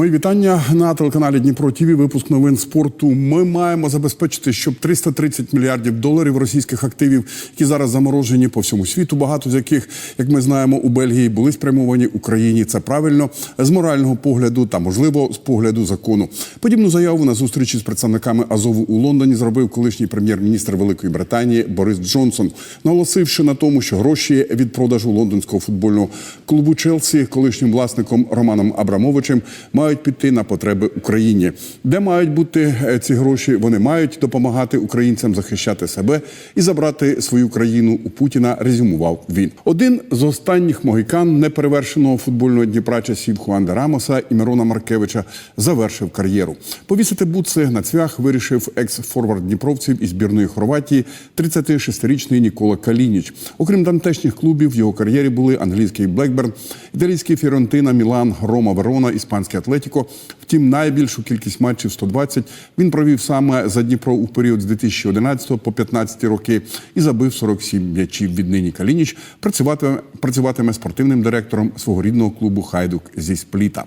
Мої вітання на телеканалі Дніпро ТІВІ. Випуск новин спорту. Ми маємо забезпечити, щоб 330 мільярдів доларів російських активів, які зараз заморожені по всьому світу, багато з яких, як ми знаємо, у Бельгії були спрямовані Україні. Це правильно з морального погляду та можливо з погляду закону. Подібну заяву на зустрічі з представниками Азову у Лондоні зробив колишній прем'єр-міністр Великої Британії Борис Джонсон, наголосивши на тому, що гроші від продажу лондонського футбольного клубу Челсі колишнім власником Романом Абрамовичем мають піти на потреби Україні. Де мають бути е, ці гроші? Вони мають допомагати українцям захищати себе і забрати свою країну у Путіна. Резюмував він. Один з останніх могікан неперевершеного футбольного Дніпра часів Хуанда Рамоса і Мирона Маркевича завершив кар'єру. Повісити бутси на цвях вирішив екс-форвард дніпровців із збірної Хорватії 36-річний Нікола Калініч. Окрім тамтешніх клубів, в його кар'єрі були англійський Блекберн, італійський Фіорентина, Мілан, Рома, Верона, іспанський Атлетіко. Втім, найбільшу кількість матчів 120 він провів саме за Дніпро у період з 2011 по 2015 роки і забив 47 м'ячів. Віднині Калініч працюватиме, працюватиме спортивним директором свого рідного клубу Хайдук зі Спліта.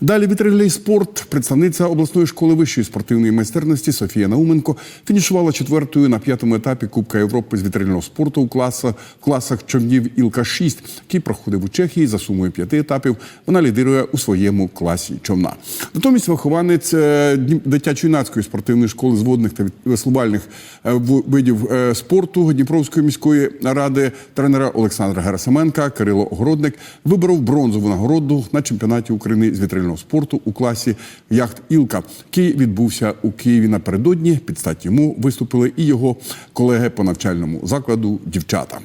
Далі вітрилей спорт. Представниця обласної школи вищої спортивної майстерності Софія Науменко фінішувала четвертою на п'ятому етапі Кубка Європи з вітрильного спорту у класах, класах човнів Ілка 6 який проходив у Чехії за сумою п'яти етапів. Вона лідирує у своєму класі човна. Натомість вихованець е, дитячо-юнацької спортивної школи з водних та веслувальних е, видів е, спорту Дніпровської міської ради тренера Олександра Герасименка Кирило Огородник виборов бронзову нагороду на чемпіонаті України з вітрильного спорту у класі яхт Ілка, який відбувся у Києві напередодні. Під стать йому виступили і його колеги по навчальному закладу дівчата.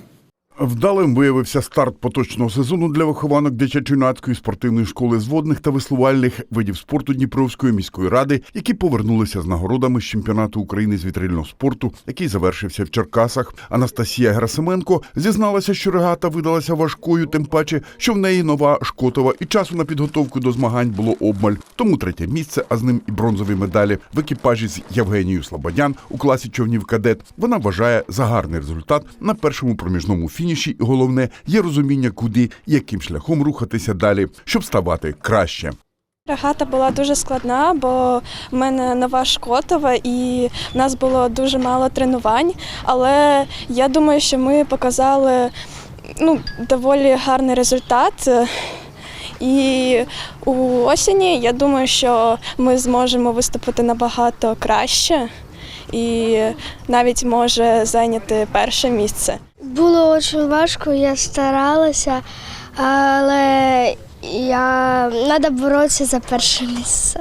Вдалим виявився старт поточного сезону для вихованок дитячо-юнацької спортивної школи з водних та веслувальних видів спорту Дніпровської міської ради, які повернулися з нагородами з чемпіонату України з вітрильного спорту, який завершився в Черкасах. Анастасія Герасименко зізналася, що регата видалася важкою, тим паче, що в неї нова шкотова, і часу на підготовку до змагань було обмаль. Тому третє місце, а з ним і бронзові медалі в екіпажі з Євгенією Слободян у класі човнів кадет. Вона вважає за гарний результат на першому проміжному фініші. І головне є розуміння, куди яким шляхом рухатися далі, щоб ставати краще. Регата була дуже складна, бо в мене нова шкотова і в нас було дуже мало тренувань. Але я думаю, що ми показали ну, доволі гарний результат. І у осені я думаю, що ми зможемо виступити набагато краще і навіть може зайняти перше місце. Було дуже важко, я старалася, але я треба боротися за перше місце.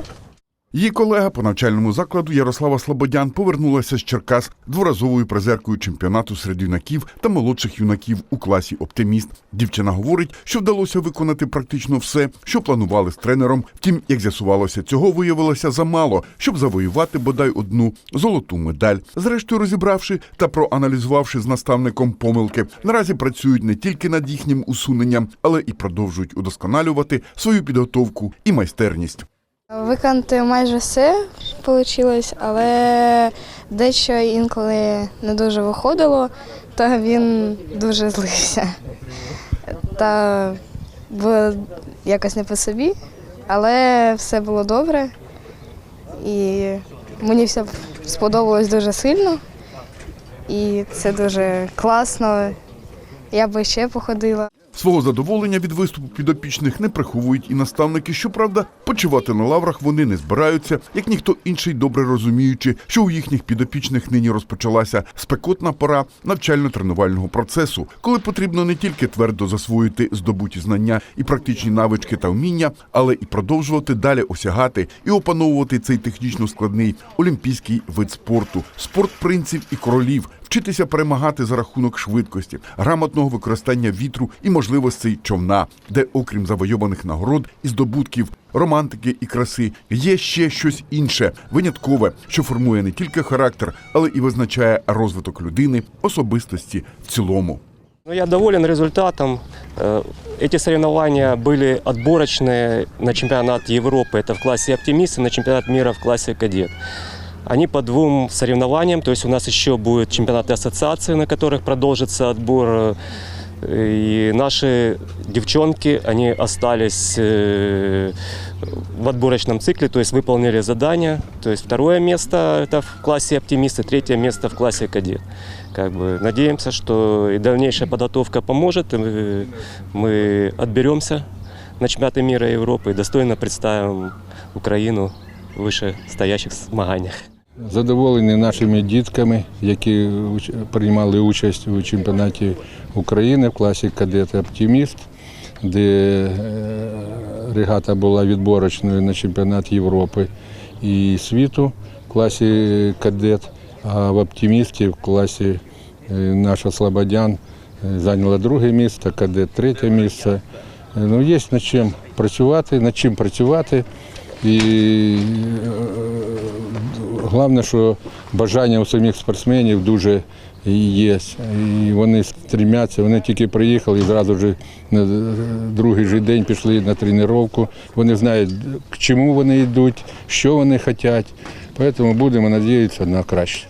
Її колега по навчальному закладу Ярослава Слободян повернулася з Черкас дворазовою призеркою чемпіонату серед юнаків та молодших юнаків у класі Оптиміст. Дівчина говорить, що вдалося виконати практично все, що планували з тренером. Втім, як з'ясувалося, цього виявилося замало, щоб завоювати бодай одну золоту медаль. Зрештою, розібравши та проаналізувавши з наставником помилки, наразі працюють не тільки над їхнім усуненням, але і продовжують удосконалювати свою підготовку і майстерність. Виконати майже все вийшло, але дещо інколи не дуже виходило, то він дуже злився. Та було якось не по собі, але все було добре. І мені все сподобалось дуже сильно. І це дуже класно. Я би ще походила. Свого задоволення від виступу підопічних не приховують і наставники. Щоправда, почивати на лаврах вони не збираються, як ніхто інший, добре розуміючи, що у їхніх підопічних нині розпочалася спекотна пора навчально-тренувального процесу, коли потрібно не тільки твердо засвоїти здобуті знання і практичні навички та вміння, але і продовжувати далі осягати і опановувати цей технічно складний олімпійський вид спорту, спорт принців і королів Вчитися перемагати за рахунок швидкості, грамотного використання вітру і можливостей човна, де, окрім завойованих нагород і здобутків, романтики і краси, є ще щось інше, виняткове, що формує не тільки характер, але і визначає розвиток людини, особистості в цілому. Ну, я доволен результатом. Э, Эти соревнования были отборочные на чемпионат Европы, это в классе «Оптимист» и на чемпионат мира в классе «Кадет». Они по двум соревнованиям, то есть у нас еще будет чемпионаты ассоциации, на которых продолжится отбор И наши девчонки, они остались э, в отборочном цикле, то есть выполнили задание. То есть второе место это в классе оптимисты, третье место в классе кадет. Как бы надеемся, что и дальнейшая подготовка поможет, и мы отберемся на чемпионаты мира и Европы и достойно представим Украину в вышестоящих змаганнях. Задоволені нашими дітками, які приймали участь у чемпіонаті України в класі кадет Оптиміст, де е, регата була відборочною на чемпіонат Європи і світу в класі кадет, а в оптимісті в класі е, наша Слободян зайняла друге місце, кадет третє місце. Е, Ну, є над чим працювати, над чим працювати. І е, головне, що бажання у самих спортсменів дуже є. І вони стремляться, вони тільки приїхали і зразу ж на другий же день пішли на тренування. Вони знають, к чому вони йдуть, що вони хочуть. Тому будемо сподіватися на краще.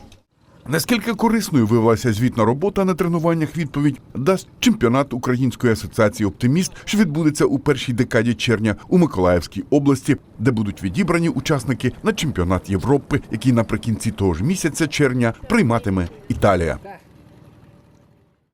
Наскільки корисною виявилася звітна робота на тренуваннях, відповідь дасть чемпіонат Української асоціації Оптиміст, що відбудеться у першій декаді червня у Миколаївській області, де будуть відібрані учасники на чемпіонат Європи, який наприкінці того ж місяця червня прийматиме Італія.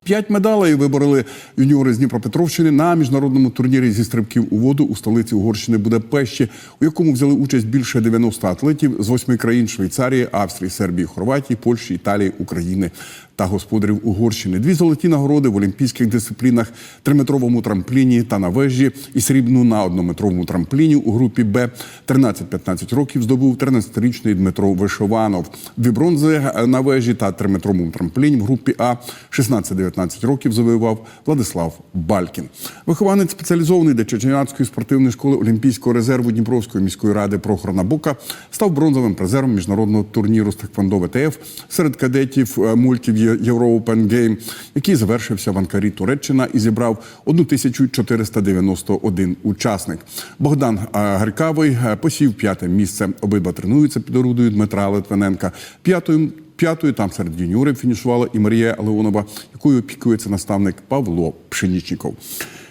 П'ять медалей вибороли юніори з Дніпропетровщини на міжнародному турнірі зі стрибків у воду у столиці Угорщини Будапешті, у якому взяли участь більше 90 атлетів з восьми країн Швейцарії, Австрії, Сербії, Хорватії, Польщі, Італії, України та господарів Угорщини. Дві золоті нагороди в олімпійських дисциплінах, триметровому трампліні та на вежі і срібну на однометровому трампліні у групі Б 13-15 років здобув 13-річний Дмитро Вишованов. Дві бронзи на вежі та триметровому трампліні в групі А 16-19 років завоював Владислав Балькін. Вихованець спеціалізований для Чеченянської спортивної школи Олімпійського резерву Дніпровської міської ради Прохор Набока став бронзовим призером міжнародного турніру з ВТФ серед кадетів е, мультів Euro Open Game, який завершився в Анкарі Туреччина і зібрав 1491 учасник. Богдан е, Гаркавий е, посів п'яте місце. Обидва тренуються під орудою Дмитра Литвиненка. П'ятою П'ятою там серед юніорів фінішувала і Марія Леонова, якою опікується наставник Павло Пшенічніков.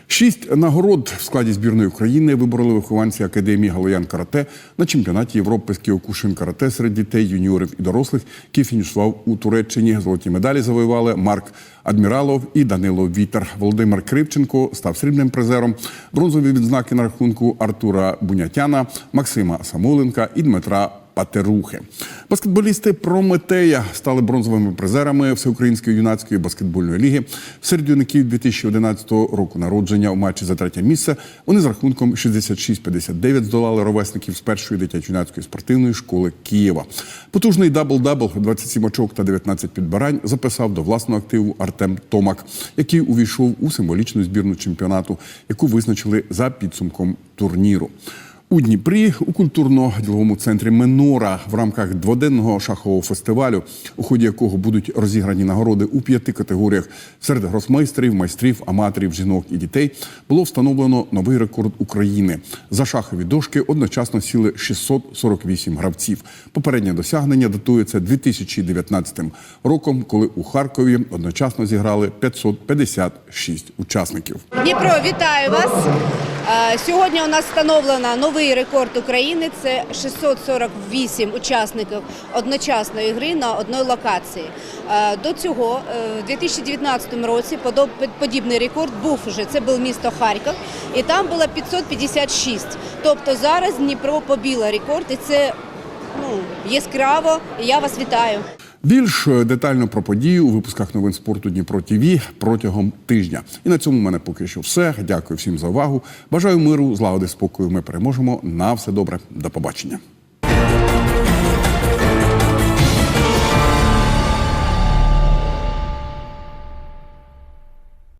Шість нагород в складі збірної України вибороли вихованці Академії Галоян Карате на чемпіонаті Європи з Кіокушин Карате серед дітей, юніорів і дорослих, який фінішував у Туреччині. Золоті медалі завоювали Марк Адміралов і Данило Вітер. Володимир Кривченко став срібним призером. Бронзові відзнаки на рахунку Артура Бунятяна, Максима Самоленка і Дмитра Патерухи. Баскетболісти Прометея стали бронзовими призерами Всеукраїнської юнацької баскетбольної ліги. Серед юнаків 2011 року народження у матчі за третє місце вони з рахунком 66-59 здолали ровесників з першої дитячо-юнацької спортивної школи Києва. Потужний дабл-дабл 27 очок та 19 підбирань записав до власного активу Артем Томак, який увійшов у символічну збірну чемпіонату, яку визначили за підсумком турніру. У Дніпрі у культурно-діловому центрі Менора в рамках дводенного шахового фестивалю, у ході якого будуть розіграні нагороди у п'яти категоріях серед гросмейстерів, майстрів, аматорів, жінок і дітей, було встановлено новий рекорд України. За шахові дошки одночасно сіли 648 гравців. Попереднє досягнення датується 2019 роком, коли у Харкові одночасно зіграли 556 учасників. Дніпро, вітаю вас. Е, Сьогодні у нас встановлено новий рекорд України. Це 648 учасників одночасної гри на одній локації. Е, До цього е, в 2019 році подібний рекорд був вже. Це був місто Харків, і там було 556. Тобто зараз Дніпро побіло рекорд, і це ну, яскраво. І я вас вітаю. Більш е, детально про події у випусках новин спорту Дніпро ТІВІ протягом тижня. І на цьому в мене поки що все. Дякую всім за увагу. Бажаю миру, злагоди, спокою. Ми переможемо. На все добре. До побачення.